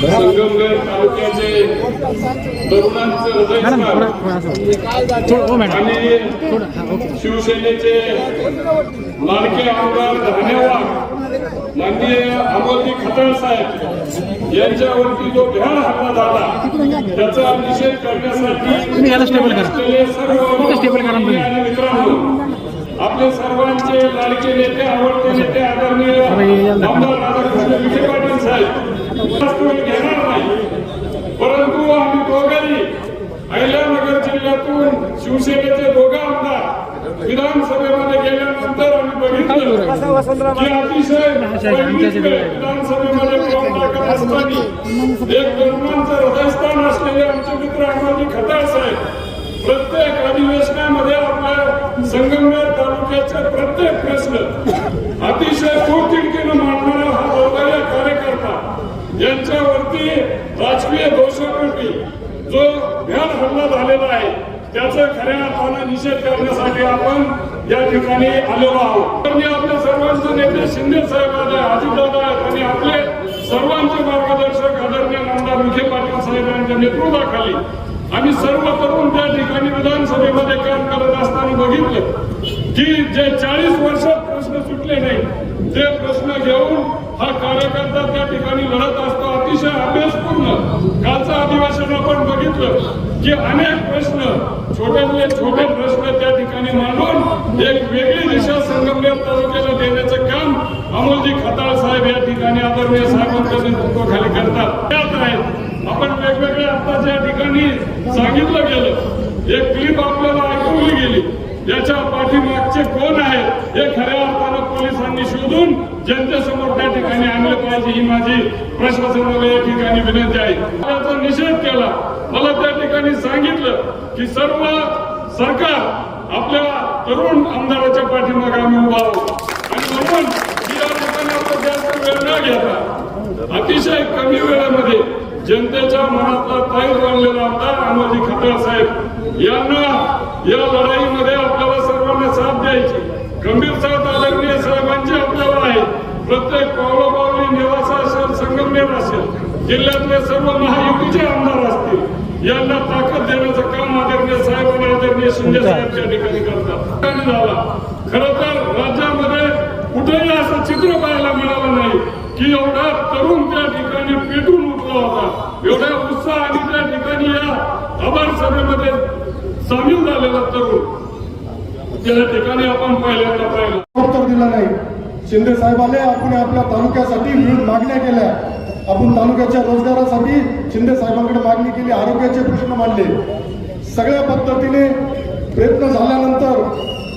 संगमनेर तालुक्याचे तरुणांचे हृदयस्थान आणि शिवसेनेचे लाडके आमदार धन्यवाद. माननीय अमोलजी खताळ साहेब यांच्यावरती जो भ्याड हल्ला झाला त्याचा निषेध करण्यासाठी सर्व मित्रांनो आपले सर्वांचे लाडके नेते आवडते नेते आदरणीय. आमदार राधाकृष्ण विखे पाटील साहेब जास्त घेणार नाही परंतु आम्ही दोघांनी अहिल्यानगर जिल्ह्यातून शिवसेनेचे दोघं आमदार विधानसभेमध्ये गेल्यानंतर आम्ही बघितलं की अतिशय विधानसभेमध्ये एक तरुणांचं हृदयस्थान असलेले आमचे मित्र अण्णाजी खतार साहेब प्रत्येक अधिवेशनामध्ये आपल्या संगमनेर तालुक्याचे प्रत्येक प्रश्न अतिशय पोटतिडकीनं मांडणार हा दोघाही कार्यकर्ता यांच्यावरती राजकीय दोषापोटी जो भ्याड हल्ला झालेला आहे त्याचा खऱ्या निषेध करण्यासाठी आपण या ठिकाणी आलेलो आहोत. तर मी आपल्या सर्वांचे नेते शिंदे साहेब आहे अजितदादा आहेत आणि आपले सर्वांचे मार्गदर्शक आदरणीय आमदार विखे पाटील साहेबांच्या नेतृत्वाखाली आम्ही सर्व तरुण त्या ठिकाणी विधानसभेमध्ये काम करत असताना बघितलं की जे चाळीस वर्षात प्रश्न सुटले नाही ते प्रश्न घेऊन हा कार्यकर्ता त्या ठिकाणी लढत असतो. अतिशय अभ्यासपूर्ण कालचं अधिवेशन आपण बघितलं की अनेक प्रश्न छोट्यातले छोटे प्रश्न त्या ठिकाणी मांडून एक वेगळी दिशा संगमनेर तालुक्याला देण्याचं काम अमोलजी खताळ साहेब या ठिकाणी आदरणीय साहेबांच्या खाली करतात. त्यात आहेत आपण वेगवेगळ्या आता ज्या ठिकाणी सांगितलं गेलं. एक क्लिप आपल्याला ऐकवली गेली. याच्या पाठीमागचे कोण आहेत हे खऱ्या अर्थानं पोलिसांनी शोधून जनतेसमोर त्या ठिकाणी आणलं पाहिजे ही माझी प्रशासनाला या ठिकाणी विनंती आहे. त्याचा निषेध केला. मला त्या ठिकाणी सांगितलं की सर्व सरकार आपल्या तरुण आमदाराच्या पाठीमागे आम्ही उभा आहोत. आणि म्हणून मी या ठिकाणी आपण जास्त वेळ न घेता अतिशय कमी वेळामध्ये जनतेच्या मनातला ताईर बनलेला आमदार अमोलजी खताळ साहेब यांना या लढाईमध्ये आपल्याला साथ द्यायची. गंभीर साथ आदरणीय साहेबांची आपल्याला आहे. प्रत्येक पावलोपावली निवासा असेल संगमनेर असेल. जिल्ह्यातले सर्व महायुतीचे आमदार असतील. यांना ताकद देण्याचं काम आदरणीय साहेब आणि आदरणीय शिंदे साहेबच्या ठिकाणी करतात. झाला. खर तर राज्यामध्ये कुठेही असं चित्र पाहायला मिळालं नाही की एवढा तरुण त्या ठिकाणी पेटून उठला होता. एवढ्या उत्साह आणि त्या ठिकाणी या आभार सभेमध्ये ज्या ठिकाणी आपण पहिल्यांदा पाहिलं. उत्तर दिलं नाही. शिंदे साहेब आले आपण आपल्या तालुक्यासाठी विविध मागण्या केल्या. आपण तालुक्याच्या रोजगारासाठी शिंदे साहेबांकडे मागणी केली आरोग्याचे प्रश्न मांडले. सगळ्या पद्धतीने प्रयत्न झाल्यानंतर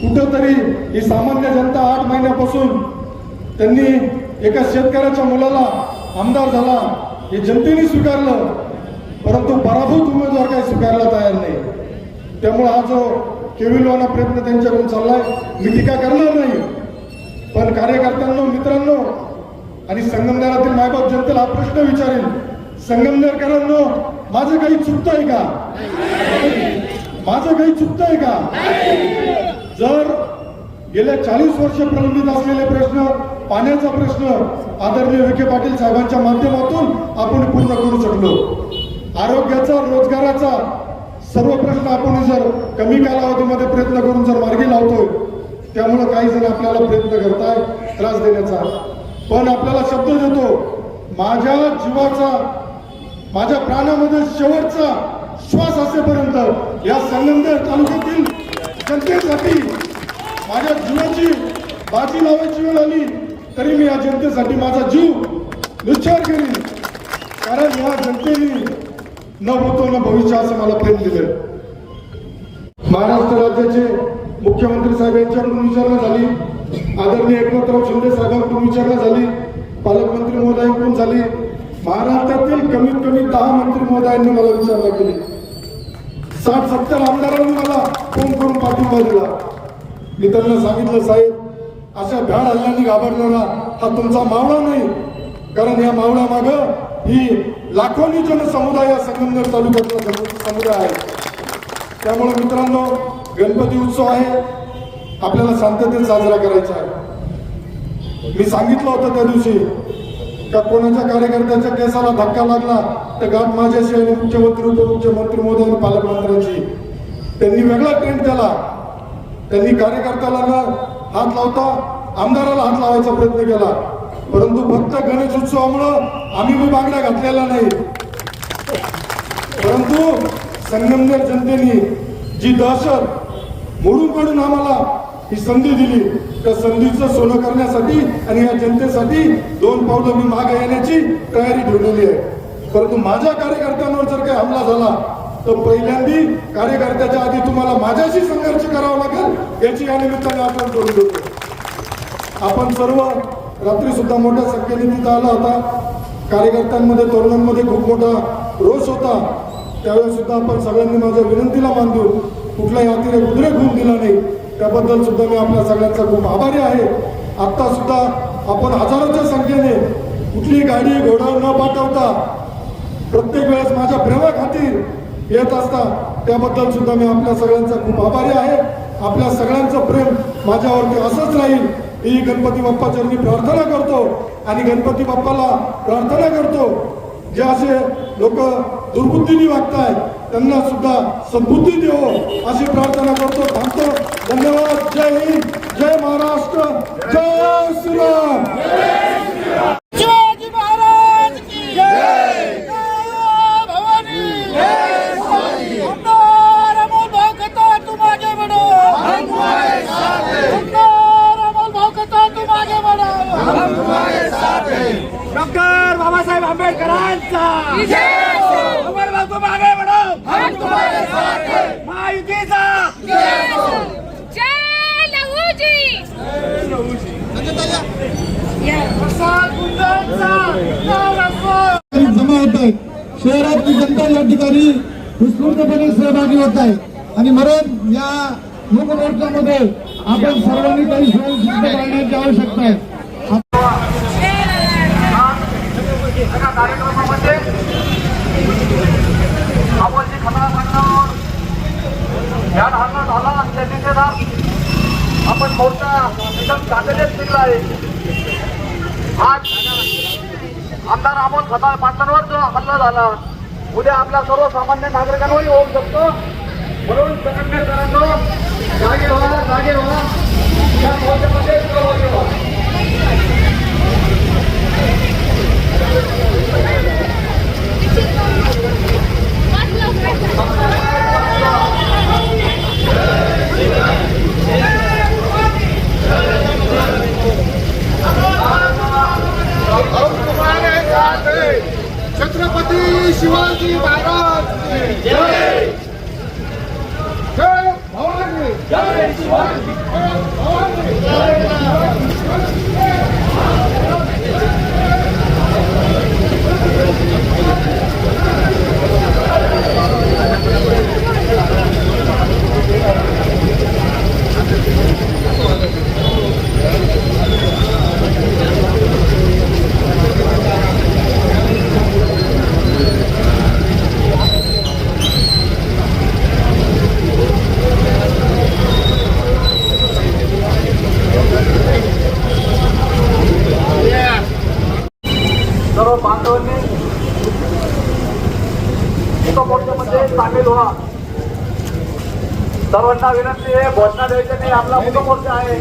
कुठंतरी ही सामान्य जनता आठ महिन्यापासून त्यांनी एका शेतकऱ्याच्या मुलाला आमदार झाला हे जनतेने स्वीकारलं. परंतु पराभूत उमेदवार काही स्वीकारला तयार नाही. त्यामुळे हा जो केविलवाना प्रयत्न त्यांच्याकडून चाललाय. मी टीका करणार नाही. पण कार्यकर्त्यांना मित्रांनो आणि संगमनेरातील मायबाप जनतेला हा प्रश्न विचारेल. संगमनेरकरांनो माझं काही चुकतंय का? माझं काही चुकतंय का? जर गेल्या चाळीस वर्ष प्रलंबित असलेले प्रश्न पाण्याचा प्रश्न आदरणीय विखे पाटील साहेबांच्या माध्यमातून आपण पूर्ण करू शकलो. आरोग्याचा रोजगाराचा सर्व प्रश्न आपण जर कमी कालावधीमध्ये प्रयत्न करून जर मार्गी लावतोय त्यामुळं काही जण आपल्याला प्रयत्न करताय त्रास देण्याचा. पण आपल्याला शब्द देतो माझ्या जीवाचा माझ्या प्राणामध्ये शेवटचा श्वास असेपर्यंत या संगमनेर तालुक्यातील जनतेसाठी माझ्या जीवाची बाजी लावायची वेळ आली तरी मी या जनतेसाठी माझा जीव निश्चय करीन. कारण या जनतेने न होतो न भविष्य असं मला प्रेम दिलं महाराष्ट्र राज्याचे मुख्यमंत्री साहेब यांच्याकडून विचारणा झाली. आदरणीय एकनाथराव शिंदे साहेबांकडून विचारणा झाली. पालकमंत्री महोदयांकडून झाली. महाराष्ट्रातील कमीत कमी दहा मंत्री महोदयांनी मला विचारणा केली. साठ सत्तर आमदारांनी मला फोन करून पाठिंबा दिला. मी त्यांना सांगितलं साहेब अशा भ्याड हल्ल्याने घाबरणारा हा तुमचा मावळा नाही. कारण या मावळा माग ही लाखोनी जनसमुदाय या संगमनेर तालुक्यातला गणपती समुदाय आहे. त्यामुळे मित्रांनो गणपती उत्सव आहे. आपल्याला शांततेत साजरा करायचा आहे. मी सांगितलं होतं त्या दिवशी का कोणाच्या कार्यकर्त्याच्या केसाला धक्का लागला तर गाठ माझ्याशी आणि मुख्यमंत्री उपमुख्यमंत्री मोदी आणि पालकमंत्र्यांची त्यांनी वेगळा ट्रेंड केला. त्यांनी कार्यकर्त्याला हात लावता आमदाराला हात लावायचा प्रयत्न केला. परंतु फक्त गणेश उत्सवामुळं आम्ही मी बांगड्या घातलेला नाही परंतु संगमनेर जनतेने जी दहशत मोडून काढून आम्हाला ही संधी दिली त्या संधीचं सोनं करण्यासाठी आणि या जनतेसाठी दोन पावलं मी मागे येण्याची तयारी ठेवलेली आहे. परंतु माझ्या कार्यकर्त्यांवर जर काही हमला झाला तर पहिल्यांदी कार्यकर्त्याच्या आधी तुम्हाला माझ्याशी संघर्ष करावा लागेल याची या निमित्ताने आपण करून देतो. आपण सर्व रात्री सुद्धा मोठ्या संख्येने तिथं आला होता. कार्यकर्त्यांमध्ये तरुणांमध्ये खूप मोठा रोष होता. त्यावेळेस सुद्धा आपण सगळ्यांनी माझ्या विनंतीला मान देऊन कुठलाही अतिरेक उद्रेक होऊन दिला नाही. त्याबद्दल सुद्धा मी आपल्या सगळ्यांचा खूप आभारी आहे. आता सुद्धा आपण हजारोच्या संख्येने कुठली गाडी घोडा न पाठवता प्रत्येक वेळेस माझ्या प्रेमाखातीर येत असता त्याबद्दल सुद्धा मी आपल्या सगळ्यांचा खूप आभारी आहे. आपल्या सगळ्यांचं प्रेम माझ्यावरती असंच राहील. ही गणपती बाप्पा चरणी प्रार्थना करतो आणि गणपती बाप्पाला प्रार्थना करतो. जे असे लोक दुर्बुद्धीने वागतायत त्यांना सुद्धा सद्बुद्धी देवो अशी प्रार्थना करतो. थांबतो. धन्यवाद. जय हिंद. जय महाराष्ट्र. जय श्रीराम. आंबेडकरांचा अमोल भाऊ तुम आगे बढ़ो हम तुम्हारे साथ हैं महायुतीचा. जय लहूजी प्रसाद गुंजांचा नाव असो जमा होत आहे शहरातली जनता या ठिकाणी उत्स्फूर्तपणे सहभागी होत आहे. आणि म्हणून या लोकमोर्चामध्ये आपण सर्वांनी काही स्वयंसिद्ध करण्याची आवश्यकता आहे. एका कार्यक्रमामध्ये आपण जी खता मांडणार या हल्ला झाला आणि त्या निषेधात आपण मोर्चा एकदम तातडीत निघला आहे. आज आमदार अमोल खताळ पाटलांवर जो हल्ला झाला उद्या आपल्या सर्वसामान्य नागरिकांवरही होऊ शकतो. म्हणून संघटनेकरांनो जागे व्हा जागे व्हा. या मोर्चामध्ये महाराज की जय जय भवानी सर्व मुखमोर्चामध्ये सामील व्हा. सर्वांना विनंती आहे घोषणा द्यायची नाही आपला मुखमोर्चा आहे.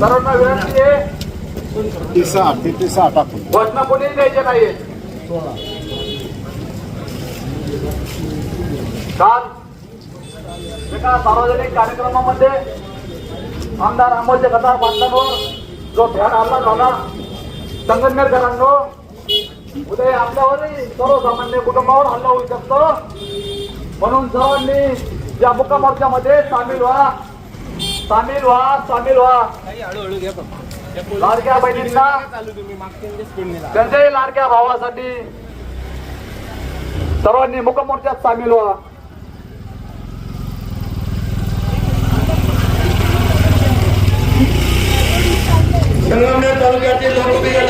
सर्वांना विनंती आहे घोषणा कोणीही द्यायची नाही काल एका सार्वजनिक कार्यक्रमामध्ये आमदार अमोलचे कथा बांधल्यावर जो भ्याड हल्ला झाला संगमनेरकरांनो उद्या आपल्यावरही सर्वसामान्य कुटुंबावर हल्ला होऊ शकतो. म्हणून सर्वांनी या मुक्का मोर्चामध्ये सामील व्हा. सामील व्हा सामील व्हा. लाडक्या बहिणींना त्यांच्याही लाडक्या भावासाठी सर्वांनी मुकमोर्चात सामील व्हा. संगमनेर तालुक्यातील लोकप्रिय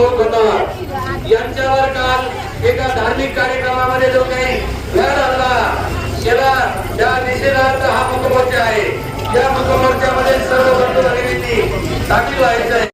मान्य अमोल यांच्यावर काल एका धार्मिक कार्यक्रमामध्ये जो काही घर आला त्याला त्या निषेधार्थ हा मुखमोर्चा आहे. या मुखमोर्चामध्ये सर्व बंधू भगिनींनी सामील व्हायचं आहे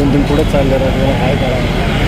दोन दिन पुढे चालले राहते काय करा